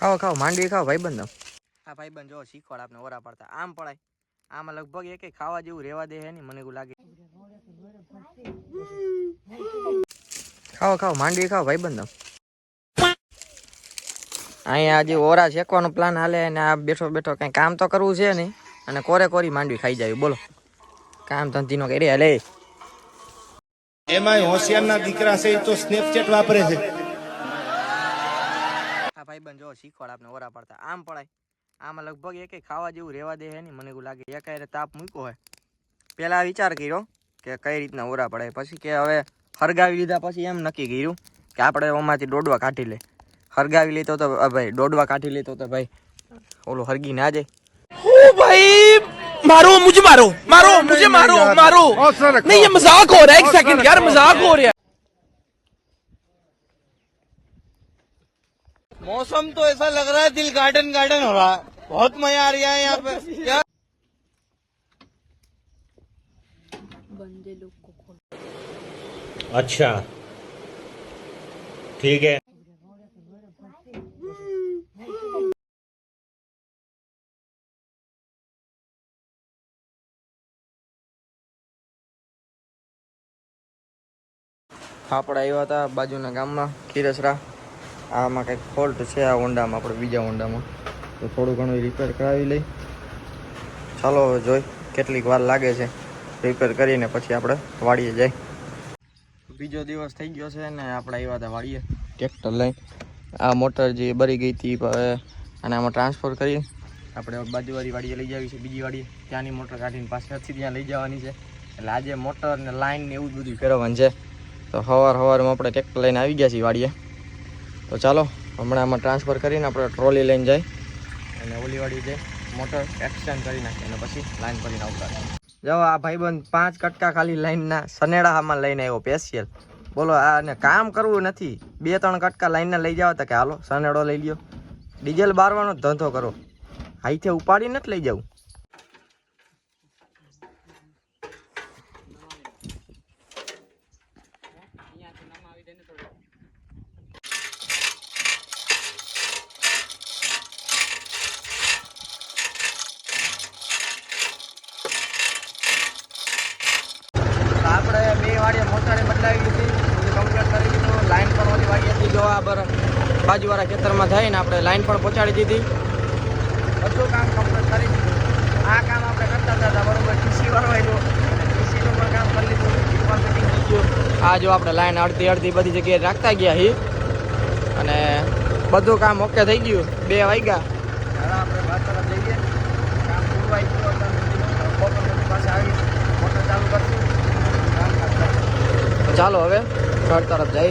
ખાઓ ખાઓ માંડવી ખાઓ ભાઈબંધ આ ભાઈબંધ જો શીખવાડ આપને ઓરા પડતા. આમ પડાય. આમાં લગભગ એક ખાવા જેવું રેવા દે હે નહીં મને એવું લાગે. ખાઓ ખાઓ માંડવી ખાઓ ભાઈબંધ અહીંયા આજે ઓરા શેકવાનો પ્લાન હાલે અને આ બેઠો બેઠો કઈ કામ તો કરવું છે નહીં. અને કોરે કોરી માંડવી ખાઈ જાય બોલો. કામ ધંધીનો કરી હાલે એમાંય હોશિયારના દીકરા છે એ તો સ્નેપચેટ વાપરે છે. ભાઈબંધ જો શીખવાડ આપને ઓરા પડતા આમ પડાય આમાં લગભગ એક ખાવા જેવું રેવા દે હે નહીં મને એવું લાગે એકાયરે તાપ મૂક્યો હોય પેલા વિચાર કર્યો કે કઈ રીતના ઓરા પડાય પછી કે હવે હરગાવી લીધા પછી એમ નક્કી કર્યું કે આપણે ઓમાંથી દોડવા કાઢી લે હરગાવી લીધો તો અ ભાઈ દોડવા કાઢી લીધો તો ભાઈ ઓલો હરગી ના જાય ओ भाई मारो मुझे मारो मारो मुझे मारो मारो नहीं ये मजाक हो रहा है एक सेकंड यार मजाक हो रहा है मौसम तो ऐसा लग रहा है दिल गार्डन गार्डन हो रहा है बहुत मजा आ रहा है यहाँ पे क्या अच्छा ठीक है આપણે આવ્યા હતા બાજુના ગામમાં ખીરસરા આમાં કંઈક ફોલ્ટ છે આ હોન્ડામાં આપણે બીજા હોન્ડામાં તો થોડું ઘણું રિપેર કરાવી લઈ. ચાલો હવે જોઈ કેટલીક વાર લાગે છે. રિપેર કરીને પછી આપણે વાડીએ જાય બીજો દિવસ થઈ ગયો છે ને આપણે આવ્યા હતા વાડીએ. ટ્રેક્ટર લઈ. આ મોટર જે બરી ગઈ હતી હવે અને આમાં ટ્રાન્સફર કરી. આપણે બાજુવાળી વાડીએ લઈ જવી છે, બીજી વાડીએ. ત્યાંની મોટર કાઢીને પાછળથી ત્યાં લઈ જવાની છે. એટલે આજે મોટર ને લાઈન ને એવું જ બધું ફેરવવાનું છે. તો સવાર સવારમાં આપણે ટ્રેક્ટર લઈને આવી ગયા છીએ વાડીએ. તો ચાલો હમણાં આમાં ટ્રાન્સફર કરીને આપણે ટ્રોલી લઈને જાય. અને ઓલીવાડી જાય મોટર એક્સચેન્જ કરી નાખીએ અને પછી લાઈન કરીને આવતા જાઓ આ ભાઈબંધ પાંચ કટકા ખાલી લાઈનના સનેડામાં લઈને આવ્યો પેશિયલ બોલો આને કામ કરવું નથી. બે ત્રણ કટકા લાઈનના લઈ જાવ તો કે હાલો સનેડો લઈ લ્યો. ડીઝલ બારવાનો ધંધો કરો. હાઈથે ઉપાડીને જ લઈ જાઉં તો આપણે બે વાડીએ મોટારે બદલાવી લીધી બધું કમ્પ્લીટ કરી દીધું લાઈન પણ ઓલી વાડીએથી જો આ બાજુવાળા ખેતરમાં થઈને આપણે લાઈન પણ પહોંચાડી દીધી. બધું કામ કમ્પ્લીટ કરી દીધું. આ કામ આપણે કરતા હતા બરોબર ટીસી વાળવાયું ટીસીનું પણ કામ કરી લીધું. આ જો આપણે લાઈન અડધી અડધી બધી જગ્યાએ રાખતા ગયા હી. અને બધું કામ ઓકે થઈ ગયું. બે વાગ્યા. હવે આપણે બાર તરફ જઈએ. કામ પૂરું આવી ગયું બપોર આવી મોટર ચાલુ કરશું. ચાલો હવે ઘર તરફ જઈ